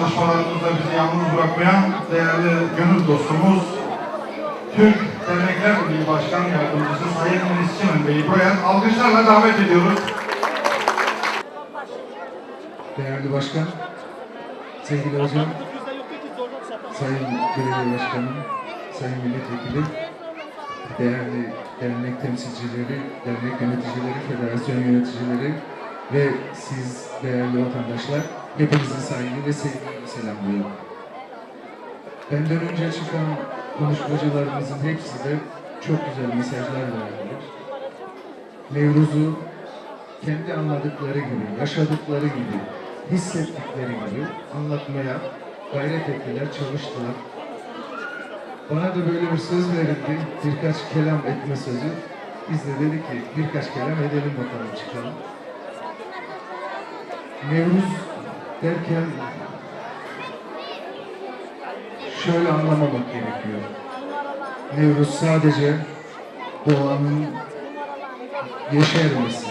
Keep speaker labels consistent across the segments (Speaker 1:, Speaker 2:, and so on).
Speaker 1: çalışmalarımızda bizi yalnız bırakmayan değerli gönül dostumuz, Türk Dernekler Birliği Başkan Yardımcısı Sayın Enis Çimen Bey'i buraya alkışlarla davet ediyoruz.
Speaker 2: Değerli Başkan, sevgili hocam, Sayın Belediye Başkanım, Sayın Milletvekili, değerli dernek temsilcileri, dernek yöneticileri, federasyon yöneticileri ve siz değerli vatandaşlar, hepinizi saygı ve sevgiyle selamlıyorum. Benden önce çıkan konuşmacılarımızın hepsi de çok güzel mesajlar verdiler. Nevruz'u kendi anladıkları gibi, yaşadıkları gibi, hissettikleri gibi anlatmaya gayret ettiler, çalıştılar. Bana da böyle bir söz verildi, birkaç kelam etme sözü. Biz de dedik ki birkaç kelam edelim bakalım çıkalım. Nevruz derken şöyle anlamamak gerekiyor. Nevruz sadece doğanın yeşermesi,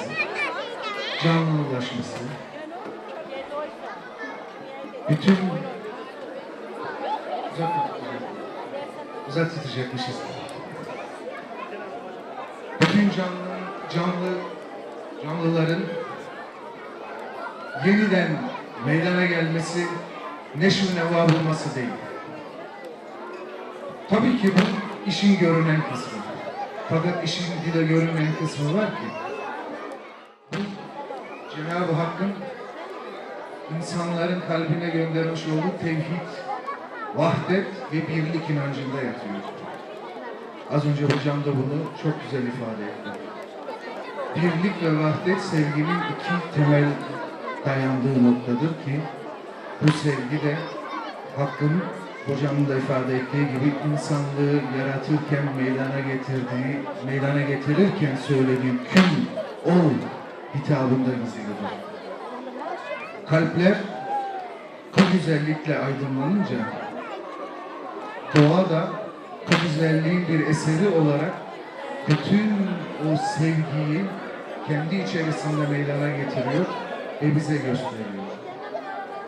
Speaker 2: canlılaşması, bütün uzak tutacak, uzak tutacakmışız. Bütün canlı, canlı, canlıların yeniden meydana gelmesi, neşv neva bulması değil. Tabii ki bu işin görünen kısmı. Fakat işin bir de görünmeyen kısmı var ki bu Cenab-ı Hakk'ın insanların kalbine göndermiş olduğu tevhid, vahdet ve birlik inancında yatıyor. Az önce hocam da bunu çok güzel ifade etti. Birlik ve vahdet sevginin iki temel dayandığı noktadır ki bu sevgi de Hakk'ın hocamın da ifade ettiği gibi insanlığı yaratırken meydana getirdiği, meydana getirirken söylediği kün ol hitabında gizlidir. Kalpler bu güzellikle aydınlanınca doğa da bu güzelliğin bir eseri olarak bütün o sevgiyi kendi içerisinde meydana getiriyor ve bize gösteriyor.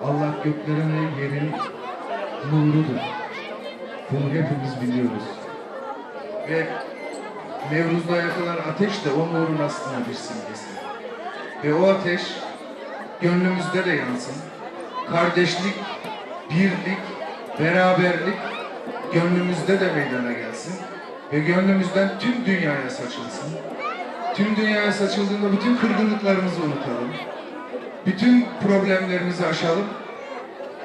Speaker 2: Allah göklerin ve yerin nurudur. Bunu hepimiz biliyoruz. Ve Nevruz'da yakılan ateş de o nurun aslında bir simgesi. Ve o ateş gönlümüzde de yansın. Kardeşlik, birlik, beraberlik gönlümüzde de meydana gelsin. Ve gönlümüzden tüm dünyaya saçılsın. Tüm dünyaya saçıldığında bütün kırgınlıklarımızı unutalım. Bütün problemlerimizi aşalım.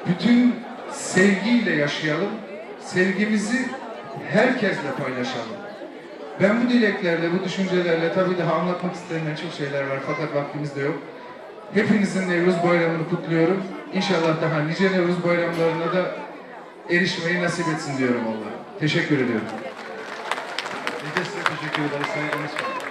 Speaker 2: Bütün sevgiyle yaşayalım. Sevgimizi herkesle paylaşalım. Ben bu dileklerle, bu düşüncelerle tabii daha anlatmak istenilen çok şeyler var fakat vaktimiz de yok. Hepinizin Nevruz Bayramı'nı kutluyorum. İnşallah daha nice Nevruz Bayramlarına da erişmeyi nasip etsin diyorum Allah. Teşekkür ediyorum.
Speaker 1: Biz size teşekkür ederiz Sayın Bey.